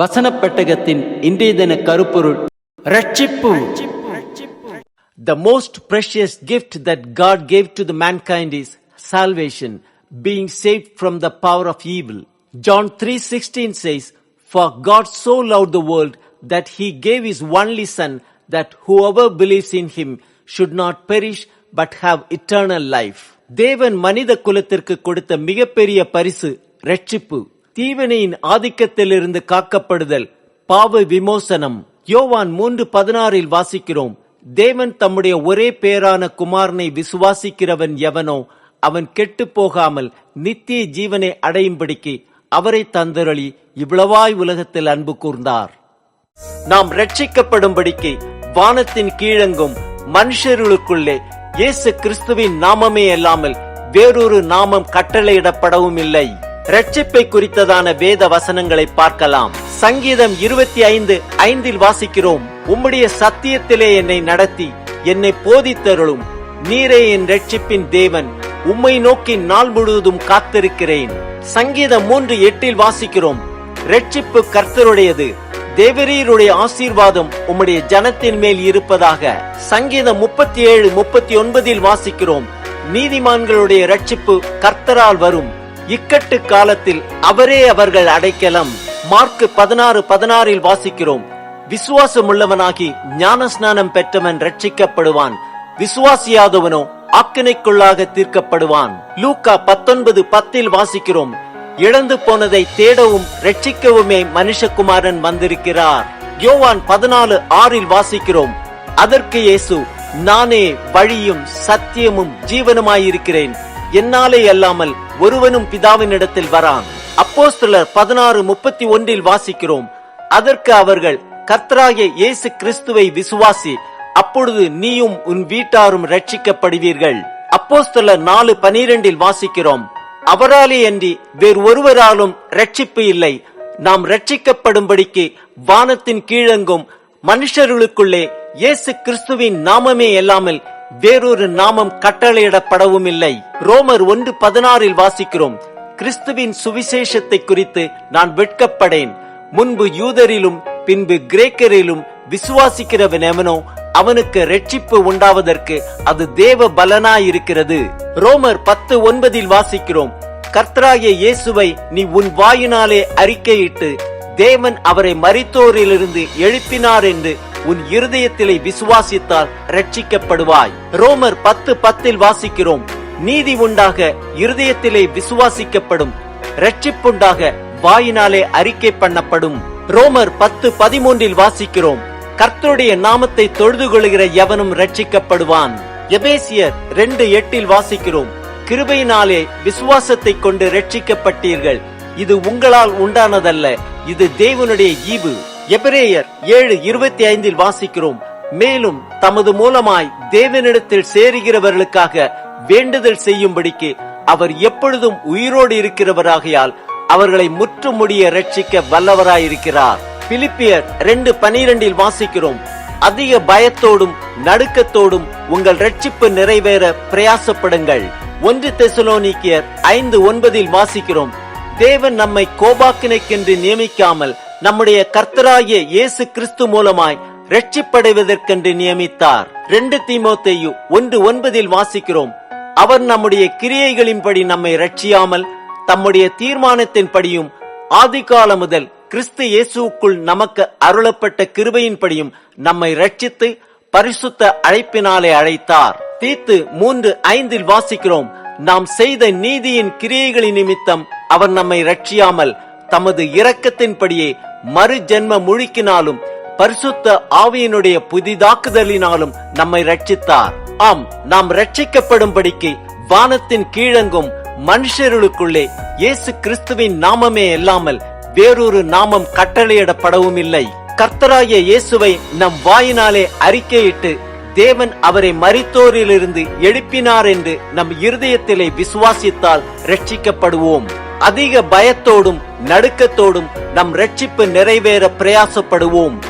வசனப் பெட்டகத்தின் இன்றைய தின கருப்பொருள் ரட்சிப்பு The most precious gift that God gave to the mankind is salvation, being saved from the power of evil. John 3:16 says, "For God so loved the world that he gave his only son that whoever believes in him should not perish but have eternal life." தேவன் மனித குலத்திற்கு கொடுத்த மிகப்பெரிய பரிசு ரட்சிப்பு தீவனையின் ஆதிக்கத்திலிருந்து காக்கப்படுதல் பாவ விமோசனம். யோவான் மூன்று பதினாறில் வாசிக்கிறோம் தேவன் தம்முடைய ஒரே பேரான குமாரனை விசுவாசிக்கிறவன் எவனோ அவன் கெட்டு போகாமல் நித்திய ஜீவனை அடையும்படிக்கு அவரை தந்தரளி இவ்வளவாய் உலகத்தில் அன்பு கூர்ந்தார். நாம் ரட்சிக்கப்படும்படிக்கு வானத்தின் கீழங்கும் மனுஷர்களுக்குள்ளே இயேசு கிறிஸ்துவின் நாமமே அல்லாமல் வேறொரு நாமம் கட்டளையிடப்படவும் இல்லை ரட்சிப்பை குறித்ததான வேத வசனங்களை பார்க்கலாம். சங்கீதம் இருபத்தி ஐந்து ஐந்தில் வாசிக்கிறோம். உம்முடைய சத்தியத்திலே என்னை நடத்தி என்னை போதித்தருளும். நீரே என் ரட்சிப்பின் தேவன். உம்மை நோக்கி நாள் முழுவதும் காத்திருக்கிறேன். சங்கீதம் மூன்று எட்டில் வாசிக்கிறோம். ரட்சிப்பு கர்த்தருடையது. தேவரீருடைய ஆசீர்வாதம் உம்முடைய ஜனத்தின் மேல் இருப்பதாக. சங்கீதம் முப்பத்தி ஏழு முப்பத்தி ஒன்பதில் வாசிக்கிறோம். நீதிமான்களுடைய ரட்சிப்பு கர்த்தரால் வரும். இக்கட்டு காலத்தில் அவரே அவர்கள் அடைக்கலம். மார்க் பதினாறு பதினாறில் வாசிக்கிறோம். விசுவாசம் உள்ளவனாகி ஞானஸ்நானம் பெற்றவன் ரட்சிக்கப்படுவான். விசுவாசியாதவனோ ஆக்கினைக்குள்ளாக தீர்க்கப்படுவான். லூக்கா பத்தொன்பது பத்தில் வாசிக்கிறோம். இழந்து போனதை தேடவும் ரட்சிக்கவுமே மனுஷகுமாரன் வந்திருக்கிறார். யோவான் பதினாலு ஆறில் வாசிக்கிறோம். அதற்கு இயேசு நானே வழியும் சத்தியமும் ஜீவனுமாயிருக்கிறேன். என்னாலே அல்லாமல் ஒருவனும் பிதாவினிடத்தில் வரான். அப்போஸ்தலர் பதினாறு முப்பத்தி ஒன்றில் வாசிக்கிறோம். அதற்கு அவர்கள் கர்த்தராகிய இயேசு கிறிஸ்துவை விசுவாசி அப்பொழுது நீயும் உன் வீட்டாரும் ரட்சிக்கப்படுவீர்கள் அப்போஸ்தலர் நாலு பனிரெண்டில் வாசிக்கிறோம். அவராலே அன்றி வேறு ஒருவராலும் ரட்சிப்பு இல்லை. நாம் ரட்சிக்கப்படும்படிக்கு வானத்தின் கீழங்கும் மனுஷர்களுக்குள்ளே இயேசு கிறிஸ்துவின் நாமமே இல்லாமல் வேறொரு நாமம் கட்டளையிடப்படவும் இல்லை ரோமர் ஒன்று பதினாறில் வாசிக்கிறோம். கிறிஸ்துவின் சுவிசேஷத்தை குறித்து நான் வெட்கப்படேன். முன்பு யூதரிலும் பின்பு கிரேக்கரிலும் விசுவாசிக்கிறவன் எவனோ அவனுக்கு ரட்சிப்பு உண்டாவதற்கு அது தேவ பலனாயிருக்கிறது. ரோமர் பத்து ஒன்பதில் வாசிக்கிறோம். கர்த்தராகிய இயேசுவை நீ உன் வாயினாலே அறிக்கையிட்டு தேவன் அவரை மறித்தோரிலிருந்து எழுப்பினார் என்று உன் இருதயத்திலே விசுவாசித்தால் ரட்சிக்கப்படுவாய் ரோமர் பத்து பத்தில் வாசிக்கிறோம். நீதி உண்டாக இருதயத்திலே விசுவாசிக்கப்படும். ரட்சிப்புண்டாக வாயினாலே அறிக்கை பண்ணப்படும். ரோமர் பத்து பதிமூன்றில் வாசிக்கிறோம். கர்த்தருடைய நாமத்தை தொழுது கொள்கிற எவனும் ரட்சிக்கப்படுவான் எபேசியர் ரெண்டு எட்டில் வாசிக்கிறோம். கிருபையினாலே விசுவாசத்தை கொண்டு ரட்சிக்கப்பட்டீர்கள் இது உங்களால் உண்டானதல்ல. இது தேவனுடைய ஈவு. எபிரேயர் ஏழு இருபத்தி ஐந்தில் வாசிக்கிறோம். மேலும் தமது மூலமாய் தேவனிடத்தில் சேருகிறவர்களுக்காக வேண்டுதல் செய்யும்படிக்கு அவர் எப்பொழுதும் உயிரோடு இருக்கிறவராகையால் அவர்களை முற்றுமுடிய ரட்சிக்க வல்லவராயிருக்கிறார். பிலிப்பியர் ரெண்டு பனிரெண்டில் வாசிக்கிறோம். அதிக பயத்தோடும் நடுக்கத்தோடும் உங்கள் ரட்சிப்பு நிறைவேற பிரயாசப்படுங்கள். ஒன்று தெசலோனிக்கியர் ஐந்து ஒன்பதில் வாசிக்கிறோம். தேவன் நம்மை கோபாக்கினைக்கென்று நியமிக்காமல் நம்முடைய கர்த்தராகிய இயேசு கிறிஸ்து மூலமாய் ரட்சிப்படைவதற்கென்று நியமித்தார். ரெண்டு தீமோத்தேயு ஒன்று ஒன்பதில் வாசிக்கிறோம். அவர் நம்முடைய கிரியைகளின்படி நம்மை ரட்சியாமல் தம்முடைய தீர்மானத்தின்படியும் ஆதிகால முதல் கிறிஸ்து இயேசுக்குள் நமக்கு அருளப்பட்ட கிருபையின்படியும் நம்மை ரட்சித்து பரிசுத்த அழைப்பினாலே அழைத்தார். தீத்து மூன்று ஐந்தில் வாசிக்கிறோம். நாம் செய்த நீதியின் கிரியைகளின் நிமித்தம் அவர் நம்மை ரட்சியாமல் தமது இரக்கத்தின்படியே மறு ஜென்ம முழுக்கினாலும் பரிசுத்த ஆவியினுடைய புதிதாக்குதலினாலும் நம்மை ரட்சித்தார் ஆம் நாம் ரட்சிக்கப்படும்படிக்கு வானத்தின் கீழங்கும் மனுஷர்களுக்குள்ளே இயேசு கிறிஸ்துவின் நாமமே அல்லாமல் வேறொரு நாமம் கட்டளையிடப்படவும் இல்லை கர்த்தராகிய இயேசுவை நம் வாயினாலே அறிக்கையிட்டு தேவன் அவரை மரித்தோரிலிருந்து எழுப்பினார் என்று நம் இருதயத்திலே விசுவாசித்தால் ரட்சிக்கப்படுவோம் அதிக பயத்தோடும் நடுக்கத்தோடும் நம் ரட்சிப்பு நிறைவேற பிரயாசப்படுவோம்.